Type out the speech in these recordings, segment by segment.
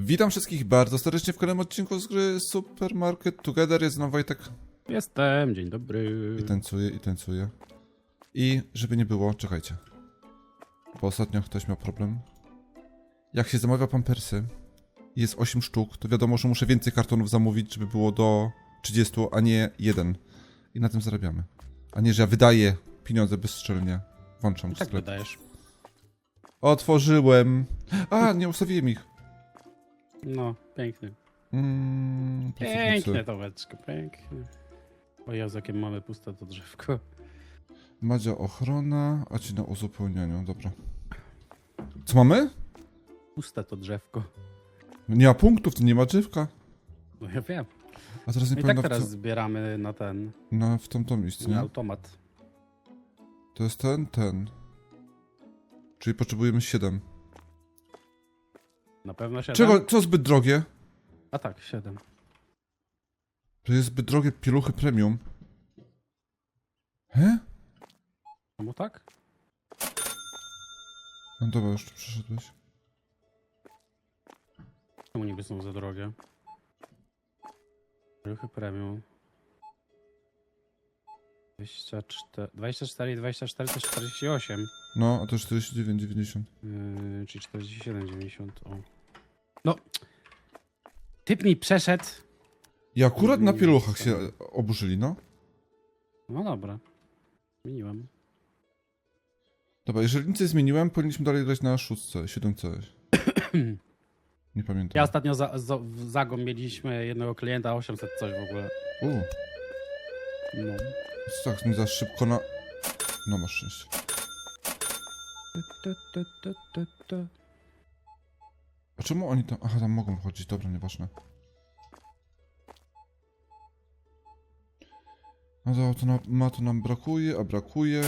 Witam wszystkich bardzo serdecznie w kolejnym odcinku z gry Supermarket Together. Jest znowu Wojtek Jestem, dzień dobry. i tańcuje, i tańcuje. I żeby nie było, czekajcie. Bo ostatnio ktoś miał problem. Jak się zamawia pampersy i jest 8 sztuk, to wiadomo, że muszę więcej kartonów zamówić, żeby było do 30, a nie jeden. I na tym zarabiamy. A nie, że ja wydaję pieniądze bezstrzelnie. Włączam Tak sklep. wydajesz. Otworzyłem. A, nie ustawiłem ich. No, pięknie. Mm, Pięknie to łeczko, pięknie. O Jezu, jakie mamy puste to drzewko. Madzia ochrona, a ci na uzupełnianiu, dobra. Co mamy? Puste to drzewko. Nie ma punktów, to nie ma drzewka. No ja wiem. A teraz nie I tak pamiętam, teraz w, co, zbieramy na ten na, w tamtą miejsce, na nie? automat. To jest ten, ten. Czyli potrzebujemy 7. Na pewno się Czego, co zbyt drogie? A tak, 7. To jest zbyt drogie pieluchy premium. He? Czemu tak? No dobra, już tu przyszedłeś. Czemu niby są za drogie? Ruchy premium. 24, 24 i 24 to 48. No, a to 49,90. Yy, czyli 47,90. O. No. Typ mi przeszedł. I akurat na pieluchach się oburzyli, no. No dobra. Zmieniłem. Dobra, jeżeli nic nie zmieniłem, powinniśmy dalej grać na szóstce, 7 Nie pamiętam. Ja ostatnio za, za, w Zagom mieliśmy jednego klienta 800 coś w ogóle. U, No. tak, nie za szybko na... No, masz szczęście. Tu, tu, tu, tu, tu. A czemu oni tam... Aha, tam mogą chodzić, dobra, nieważne. No to, to nam brakuje, a brakuje...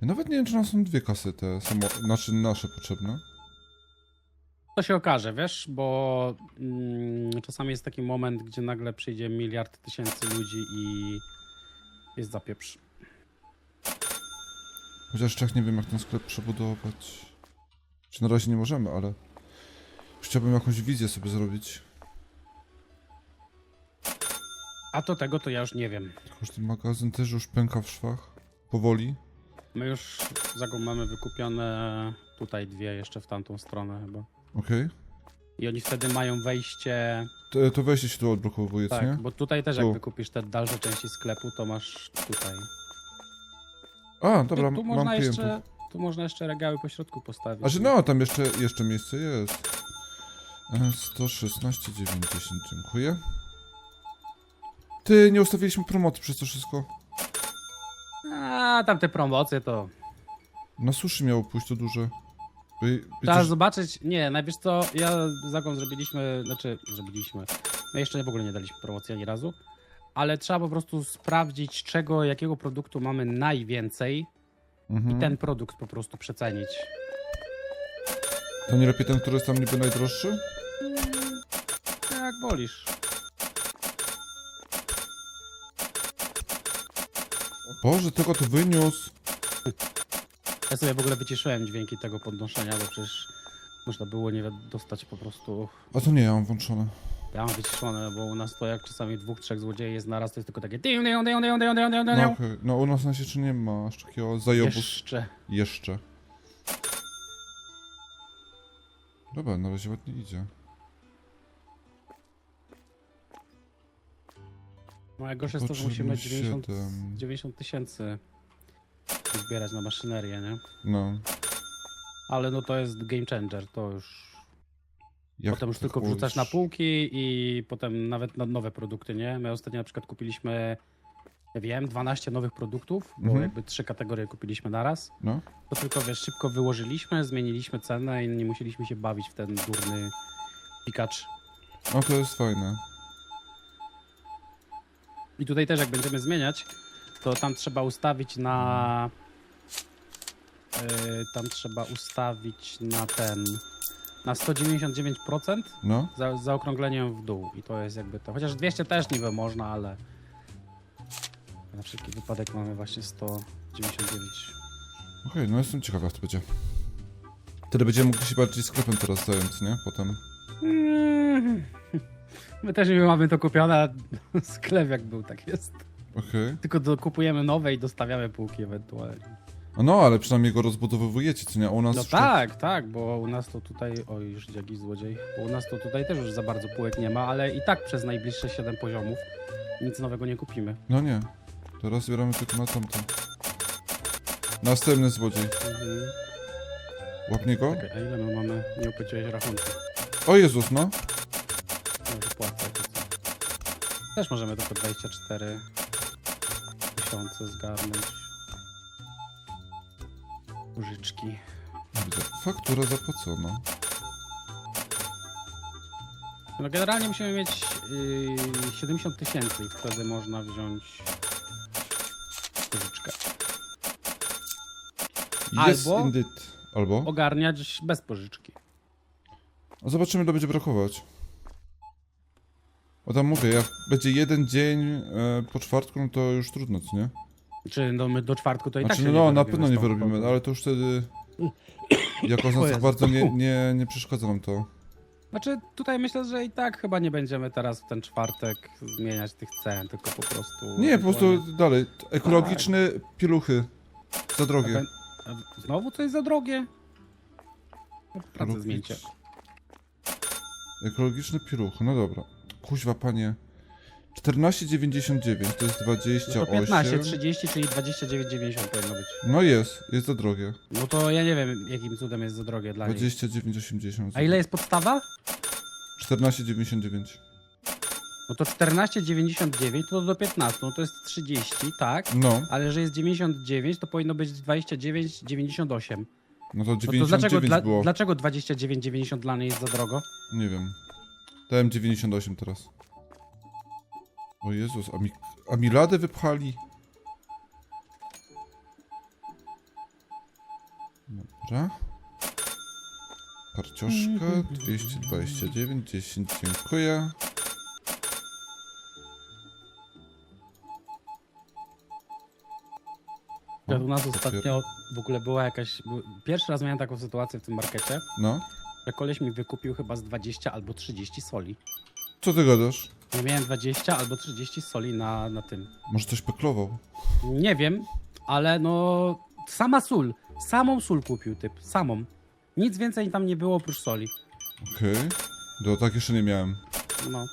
Ja nawet nie wiem, czy nam są dwie kasy te samo... Znaczy nasze potrzebne. To się okaże, wiesz, bo mm, czasami jest taki moment, gdzie nagle przyjdzie miliard tysięcy ludzi i jest zapieprz. Chociaż tak nie wiem, jak ten sklep przebudować. Czy na razie nie możemy, ale... Chciałbym jakąś wizję sobie zrobić. A to tego to ja już nie wiem. Ten magazyn też już pęka w szwach. Powoli. My już Zagom mamy wykupione tutaj dwie jeszcze w tamtą stronę chyba. Okej. I oni wtedy mają wejście. To, to wejście się tu odblokowuje, co Tak, nie? bo tutaj też jak Tu. wykupisz te dalsze części sklepu, to masz tutaj. A, dobra, tu, tu mam można klientów. jeszcze, tu można jeszcze regały po środku postawić. A że no, tam jeszcze, jeszcze miejsce jest. E, 116,90, dziękuję. Ty, nie ustawiliśmy promoty przez to wszystko. A tam te promocje to. Na suszy miało pójść to duże. By, Trzeba zobaczyć. Nie, najpierw co ja z zrobiliśmy, znaczy zrobiliśmy. My jeszcze w ogóle nie daliśmy promocji ani razu. Ale trzeba po prostu sprawdzić, czego, jakiego produktu mamy najwięcej mhm. i ten produkt po prostu przecenić. To nie lepiej ten, który jest tam niby najdroższy? Jak wolisz. O Boże, tego to wyniósł. Ja sobie w ogóle wyciszyłem dźwięki tego podnoszenia, bo przecież można było nie dostać po prostu. A to nie, ja mam włączone. Ja mam wyciszone, bo u nas to jak czasami dwóch, trzech złodziei jest naraz, to jest tylko takie. No, okej. no u nas na jeszcze nie ma aż takiego zajobu. Jeszcze. Jeszcze. Dobra, na razie ładnie idzie. No najgorsze jest to, że musimy Potrzebny 90 siedem. 90 tysięcy zbierać na maszynerię, nie? No. Ale no to jest game changer, to już. Jak potem już tylko wrzucasz na półki i potem nawet na nowe produkty, nie? My ostatnio na przykład kupiliśmy, nie wiem, 12 nowych produktów, bo Mhm. jakby trzy kategorie kupiliśmy naraz. No. To tylko wiesz, szybko wyłożyliśmy, zmieniliśmy cenę i nie musieliśmy się bawić w ten durny pikacz. No to jest fajne. I tutaj też jak będziemy zmieniać, to tam trzeba ustawić na. Yy, tam trzeba ustawić na ten. Na 199% No. za, zaokrągleniem w dół. I to jest jakby to. Chociaż 200 też niby można, ale. Na wszelki wypadek mamy właśnie 199. Okej, no jestem ciekaw jak to będzie. Wtedy będziemy mogli się bardziej sklepem teraz zająć, nie? Potem. My też nie mamy to kupione, a sklep jak był, tak jest. Okej. Tylko dokupujemy nowe i dostawiamy półki ewentualnie. A No, ale przynajmniej go rozbudowujecie, co nie? U nas No jeszcze- tak, tak, bo u nas to tutaj, oj już jakiś złodziej, bo u nas to tutaj też już za bardzo półek nie ma, ale i tak przez najbliższe 7 poziomów nic nowego nie kupimy. No nie. Teraz zbieramy tylko na tamten. Następny złodziej. Mhm. Łapnie go? Czekaj, a ile my mamy? Nie opłaciłeś rachunku. O Jezus, no. Ja już płacę. to co? Też możemy tylko 24 tysiące zgarnąć. Widzę. Faktura zapłacona. No generalnie musimy mieć yy, 70 tysięcy i wtedy można wziąć użyczkę. Yes, Albo- indeed. Albo? Ogarniać bez pożyczki. A zobaczymy, ile będzie brakować. O tam mówię, jak będzie jeden dzień e, po czwartku, no to już trudno, co nie? Czy no my do czwartku to i tak Znaczy, się no, nie na wyrobimy pewno z nie tą wyrobimy, ale to już wtedy... Jako z O nas tak Jezu. bardzo nie, nie, nie przeszkadza nam to. Znaczy tutaj myślę, że i tak chyba nie będziemy teraz w ten czwartek zmieniać tych cen, tylko po prostu... Nie, po prostu dalej. Ekologiczne pieluchy. Za drogie. Znowu to jest za drogie? Pracę zmieńcie. Ekologiczne pieluchy, no dobra. Kuźwa, panie. 14,99 to jest No 28. to 15, 30, czyli 29,90 powinno być. No jest, jest za drogie. No to ja nie wiem, jakim cudem jest za drogie dla niej. 29,80. A ile jest podstawa? 14,99. No to 14,99 to do 15, no to jest 30, tak? No, Ale że jest 99, to powinno być 29,98. no to No to 99 dlaczego, dla, było. dlaczego 29,90 dla niej jest za drogo? Nie wiem. Dałem 98 teraz. O Jezus, a mi, a mi ladę wypchali. Dobra. Karcioszka 229, 10, dziękuję. U nas ostatnio w ogóle była jakaś... Pierwszy raz miałem taką sytuację w tym markecie, No, że koleś mi wykupił chyba z 20 albo 30 soli. co ty gadasz? Ja miałem 20 albo 30 soli na, na tym. Może coś peklował? Nie wiem, ale no... Sama sól. Samą sól kupił typ. Samą. Nic więcej tam nie było oprócz soli. Okej. Do tak jeszcze nie miałem. No.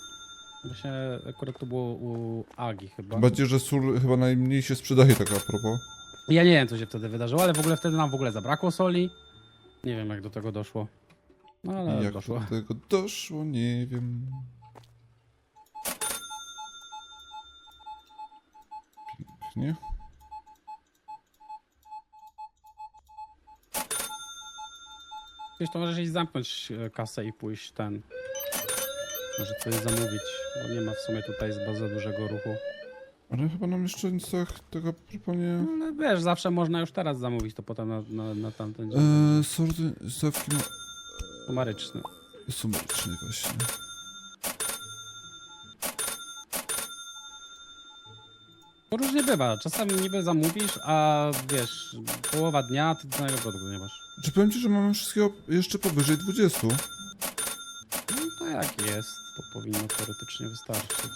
Właśnie akurat to było u Agi chyba. Bardziej, że sól chyba najmniej się sprzedaje tak a propos. Ja nie wiem, co się wtedy wydarzyło, ale w ogóle wtedy nam w ogóle zabrakło soli. Nie wiem, jak do tego doszło. No ale jak doszło. do tego doszło, nie wiem. Pięknie. Wiesz, to możesz iść zamknąć e, kasę i pójść ten... Może coś zamówić, bo nie ma w sumie tutaj za dużego ruchu. Ale chyba nam jeszcze nic tak tego proponie. No wiesz, zawsze można już teraz zamówić to potem na, na, na tamten dzień. Eee, sorty, stawki ma... Sumaryczny. sumarycznej właśnie. To różnie bywa. Czasami niby zamówisz, a wiesz, połowa dnia, ty danego produktu nie masz. Czy powiem ci, że mamy wszystkiego jeszcze powyżej 20? No to jak jest, to powinno teoretycznie wystarczyć.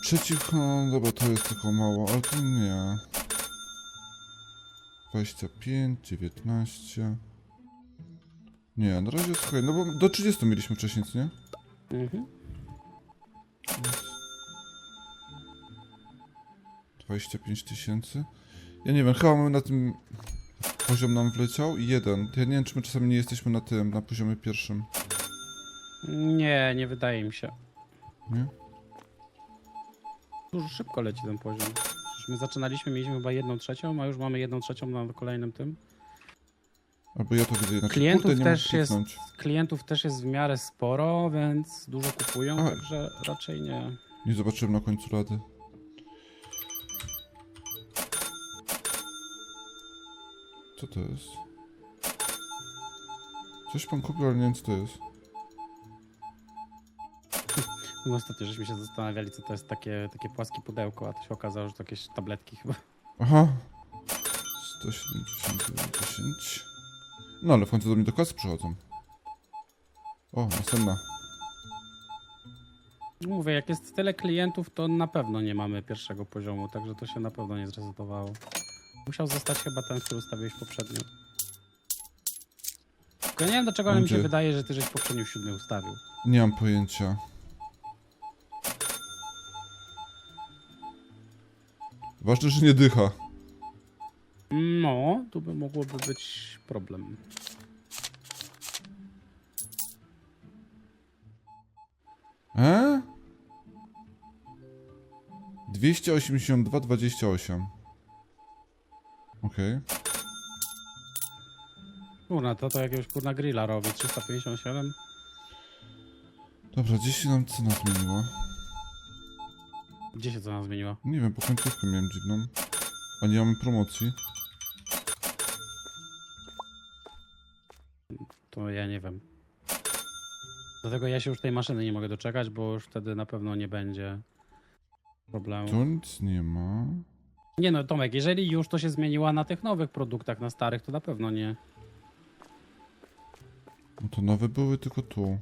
Przeciw... No, dobra, to jest tylko mało, ale to nie. 25, 19... Nie, na razie słuchaj, no bo do 30 mieliśmy wcześniej, co nie? Mhm. 25 tysięcy. Ja nie wiem, chyba mamy na tym poziom nam wleciał i jeden. Ja nie wiem, czy my czasami nie jesteśmy na tym, na poziomie pierwszym, Nie, nie wydaje mi się. nie? Dużo szybko leci ten poziom. Przecież my zaczynaliśmy, mieliśmy chyba jedną trzecią, a już mamy jedną trzecią na kolejnym tym. Albo ja to widzę jednak. Klientów Kurde, też jest-. Klientów też jest w miarę sporo, więc dużo kupują, A. także raczej nie. Nie zobaczyłem na końcu rady. Co to jest? Coś pan kupił, ale nie wiem co to jest. My ostatnio żeśmy się zastanawiali, co to jest takie, takie płaskie pudełko, a to się okazało, że to jakieś tabletki chyba. Aha. 170, 10. No ale w końcu do mnie do kasy przychodzą. O, następna. Mówię, jak jest tyle klientów, to na pewno nie mamy pierwszego poziomu, także to się na pewno nie zresetowało. Musiał zostać chyba ten, który ustawiłeś poprzednio. Tylko nie wiem dlaczego, ale mi się wydaje, że ty żeś poprzednio siódmy ustawił. Nie mam pojęcia. Ważne, że nie dycha. No, tu by mogłoby być problem. E? 282, 28. Okej. Kurna, to to jakiegoś kurna grilla robi. 357? Dobra, gdzieś się nam cena zmieniła. Gdzie się cena zmieniła? Nie wiem, po końcówkę miałem dziwną. A nie mamy promocji. To ja nie wiem. Dlatego ja się już tej maszyny nie mogę doczekać, bo już wtedy na pewno nie będzie problemu. Tu nic nie ma. Nie no, Tomek, jeżeli już to się zmieniła na tych nowych produktach, na starych, to na pewno nie. No to nowe były tylko tu.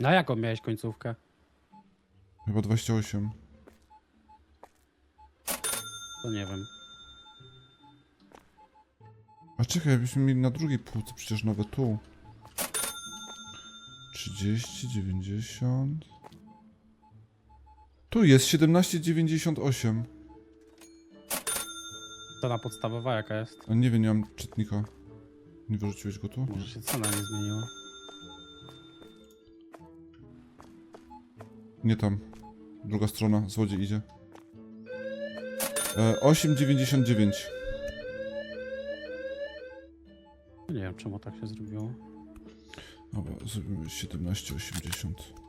Na jaką miałeś końcówkę? Chyba 28. To nie wiem. A czekaj, byśmy mieli na drugiej półce przecież nowe tu. 30, 90. Tu jest 17,98. Cena podstawowa jaka jest? A nie wiem, nie mam czytnika. Nie wyrzuciłeś go tu? Może się cena nie zmieniła. Nie tam. Druga strona, złodziej idzie. E, 8,99. No Nie wiem, czemu tak się zrobiło. Dobra, zrobimy 17,80.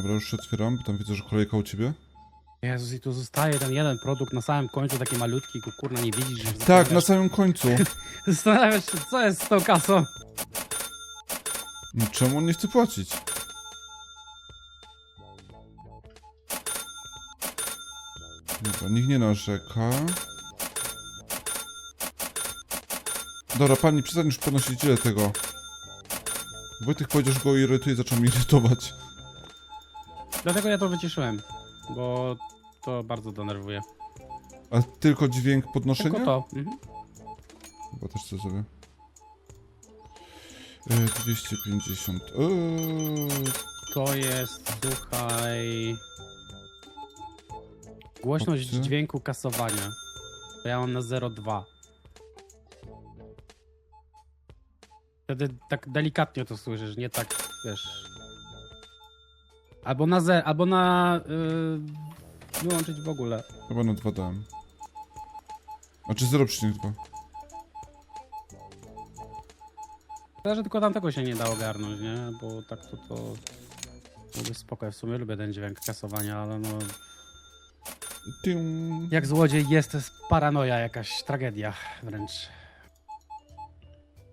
Dobra, już się otwieram, bo tam widzę, że kolejka u ciebie. Jezus, i tu zostaje ten jeden produkt na samym końcu, taki malutki, go kurna nie widzisz. że Tak, na samym końcu. Zastanawiasz się, co jest z tą kasą. No czemu on nie chce płacić? Dobra, nikt nie narzeka. Dobra, pani, przestań już podnosić ile tego. Wojtek powiedział, że go irytuje i zaczął mnie irytować. Dlatego ja to wyciszyłem, bo to bardzo denerwuje. A tylko dźwięk podnoszenia? Tylko to. Mhm. Chyba też co zrobię. E, 250. Eee, To jest, słuchaj... Głośność Opcje? dźwięku kasowania. To ja mam na 0,2. Wtedy tak delikatnie to słyszysz, nie tak, wiesz... Albo na ze, albo na... Yy, wyłączyć w ogóle. chyba na 2 dałem. Znaczy 0,2. Szkoda, że tylko tamtego się nie da ogarnąć, nie? Bo tak to to... Byłby spokoj, w sumie lubię ten dźwięk kasowania, ale no... Tium. Jak złodziej jest, to jest paranoja, jakaś tragedia wręcz.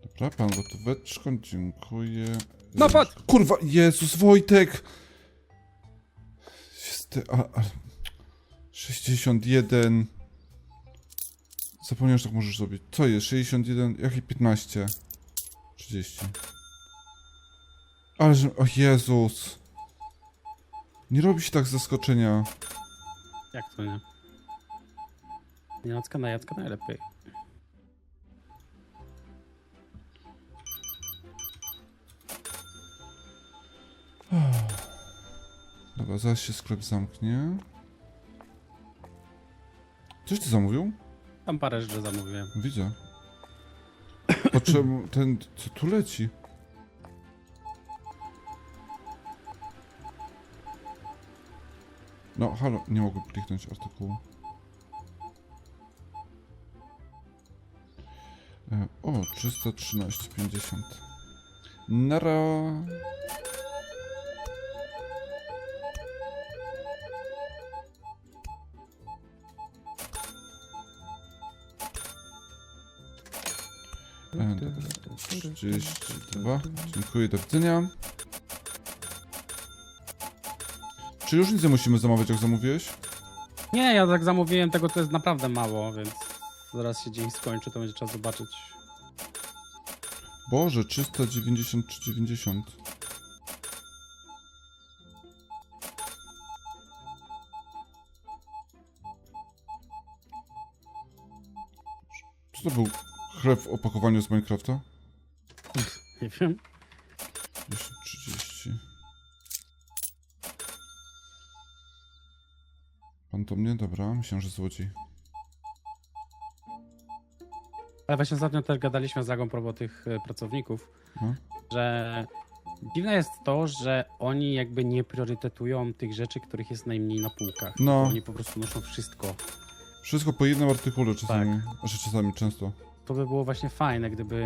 Dobra, pan gotóweczką, dziękuję. No patrz! Kurwa, Jezus, Wojtek! Jest, a, a, 61. Zapomniałem, że tak możesz zrobić. Co jest? 61, jakie 15? 30. Ale że, o Jezus. Nie robi się tak z zaskoczenia. Jak to nie? Jacka na Jacka najlepiej. Dobra, zaraz się sklep zamknie. Coś ty zamówił? Tam parę rzeczy zamówiłem. Widzę. Po czemu ten, co tu leci? No, halo, nie mogę kliknąć artykułu. E, o, 313,50. Nara. E, dobra, 32. Dziękuję, do widzenia. Czy już nic nie musimy zamawiać, jak zamówiłeś? Nie, ja tak zamówiłem, tego to jest naprawdę mało, więc zaraz się dzień skończy, to będzie trzeba zobaczyć. Boże, 390 czy 90. Co to był chleb w opakowaniu z Minecrafta? Nie wiem. 1030. Pan to mnie? Dobra, myślałem, że złodziej. Ale właśnie ostatnio też gadaliśmy z Agą propos tych e, pracowników, No. że dziwne jest to, że oni jakby nie priorytetują tych rzeczy, których jest najmniej na półkach. No. Oni po prostu noszą wszystko. Wszystko po jednym artykule czasami. Tak. Znaczy czasami, często. To by było właśnie fajne, gdyby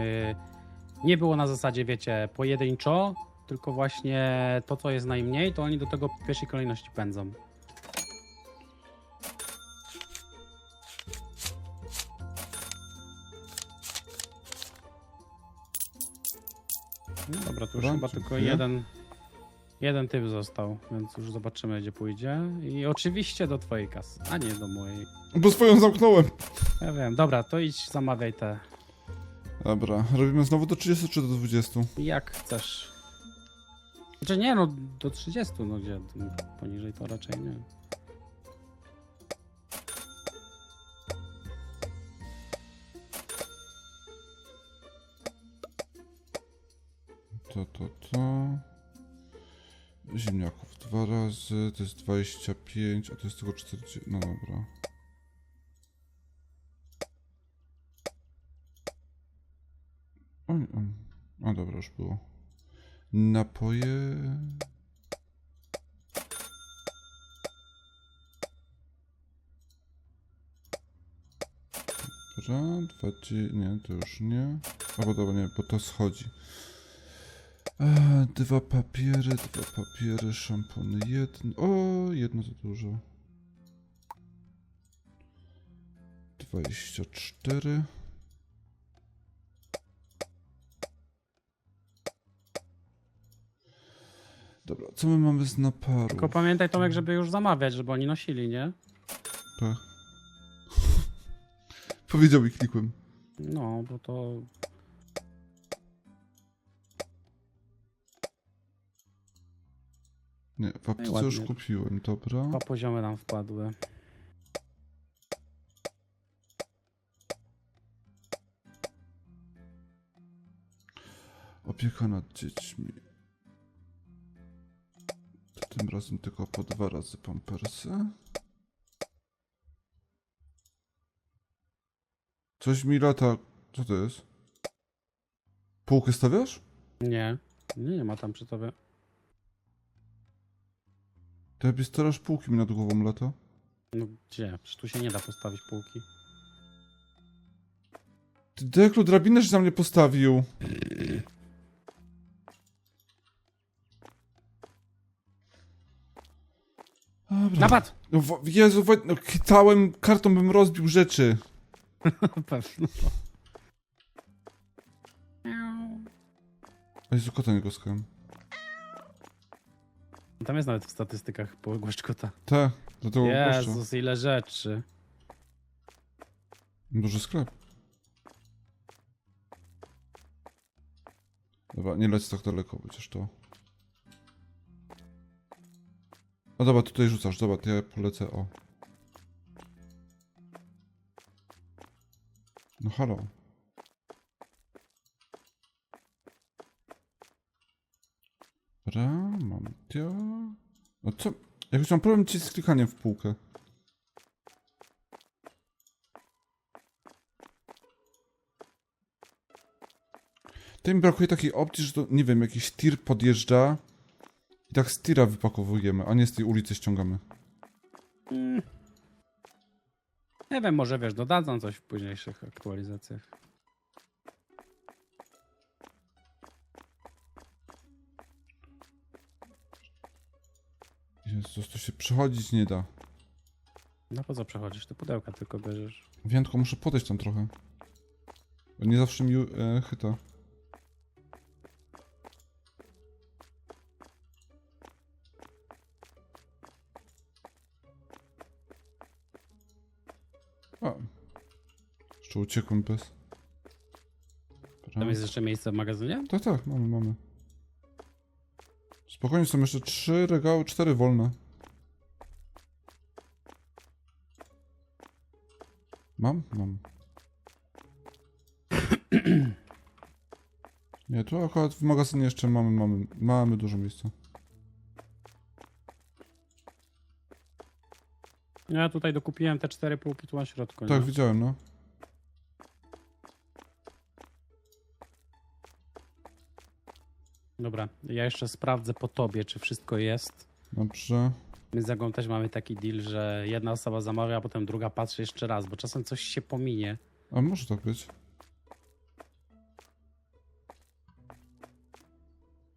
nie było na zasadzie, wiecie, pojedynczo, tylko właśnie to, co jest najmniej, to oni do tego w pierwszej kolejności pędzą. No dobra, tu już chyba tylko jeden, jeden typ został, więc już zobaczymy, gdzie pójdzie. I oczywiście do twojej kasy, a nie do mojej. Bo swoją zamknąłem. Ja wiem, dobra, to idź zamawiaj te, Dobra, robimy znowu do 30 czy do 20? jak chcesz. Znaczy nie, no do 30, no gdzie, poniżej to raczej nie. To, to, to. Ziemniaków dwa razy, to jest 25, a to jest tylko 40. No dobra. O, nie, o, a dobra, już było. Napoje. Dobra, dwa, dzie- nie, to już nie. O, bo dobra, nie, bo to schodzi. E, dwa papiery, dwa papiery, szampony, jedno. O, jedno za dużo. 24. Dobra, co my mamy z naparu? Tylko pamiętaj Tomek, żeby już zamawiać, żeby oni nosili, nie? Tak. Powiedział mi klikłem. No, bo to Nie, w aptece już kupiłem, dobra. dwa poziomy nam wpadły. Opieka nad dziećmi. Tym razem tylko po dwa razy pampersy. Coś mi lata. Co to jest? Półkę stawiasz? Nie, nie, nie ma tam przy tobie. To jakby starasz półki mi nad głową lata. No gdzie? Przecież tu się nie da postawić półki. Ty Deklu, drabinę że na mnie postawił. Dobra. Napad! No, Jezu, Wojt- no, chytałem kartą, bym rozbił rzeczy. Pewno. A Jezu, kota nie goskałem. Tam jest nawet w statystykach pogłaszcz kota. Tak, dlatego goszczę. Jezus, ile rzeczy. Duży sklep. Dobra, nie leć tak daleko, chociaż to. No dobra, tutaj rzucasz, to ja polecę, o. No halo. Dobra, mam to. No co? Jakoś mam problem ci z klikaniem w półkę. To mi brakuje takiej opcji, że to, nie wiem, jakiś tir podjeżdża i tak z tira wypakowujemy, a nie z tej ulicy ściągamy. Mm. Nie wiem, może wiesz, dodadzą coś w późniejszych aktualizacjach. Jezus, to się przechodzić nie da. No po co przechodzisz? Ty pudełka tylko bierzesz. Więtko, muszę podejść tam trochę. Bo nie zawsze mi e, chyta. Jeszcze uciekłem bez. Tam jest jeszcze miejsce w magazynie? Tak, tak, mamy, mamy. Spokojnie, są jeszcze trzy regały, cztery wolne. Mam? Mam. Nie, tu akurat w magazynie jeszcze mamy, mamy, mamy dużo miejsca. Ja tutaj dokupiłem te cztery półki tu na środku. Tak, nie? widziałem, no. Dobra, ja jeszcze sprawdzę po tobie, czy wszystko jest. Dobrze. My z Agą też mamy taki deal, że jedna osoba zamawia, a potem druga patrzy jeszcze raz, bo czasem coś się pominie. A może tak być.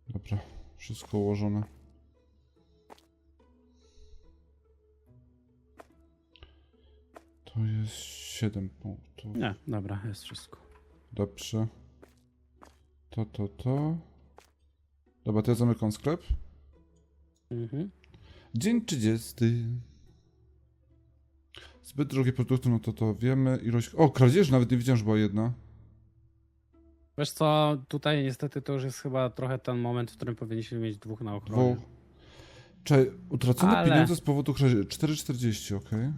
Dobra, wszystko ułożone. To jest 7 punktów. Nie, dobra, jest wszystko. Dobrze. To, to, to. Dobra, to ja zamykam sklep. Mhm. Dzień 30. Zbyt drogie produkty, no to to wiemy. Ilość... O, kradzież nawet nie widziałem, że była jedna. Wiesz co, tutaj niestety to już jest chyba trochę ten moment, w którym powinniśmy mieć dwóch na ochronie. Dwóch. Czekaj, utracone Ale- pieniądze z powodu kradzieży. 4,40, okej.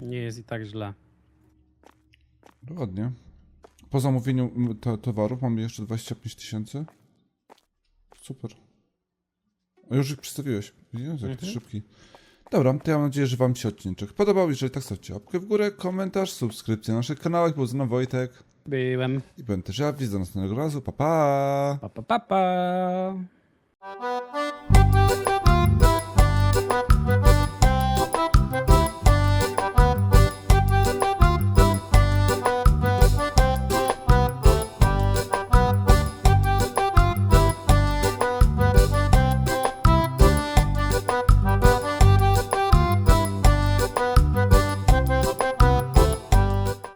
Nie jest i tak źle. Ładnie. Po zamówieniu m, to, towarów mamy jeszcze 25 tysięcy. Super. A już ich przedstawiłeś. Jezu, jak ty szybki. Dobra, to ja mam nadzieję, że wam się odcinek podobał. Jeżeli tak, stawcie łapkę w górę, komentarz, subskrypcję na naszych kanałach. Był ze mną Wojtek. Byłem. I byłem też ja. Widzę następnego razu. Pa, pa! Pa, pa, pa, pa.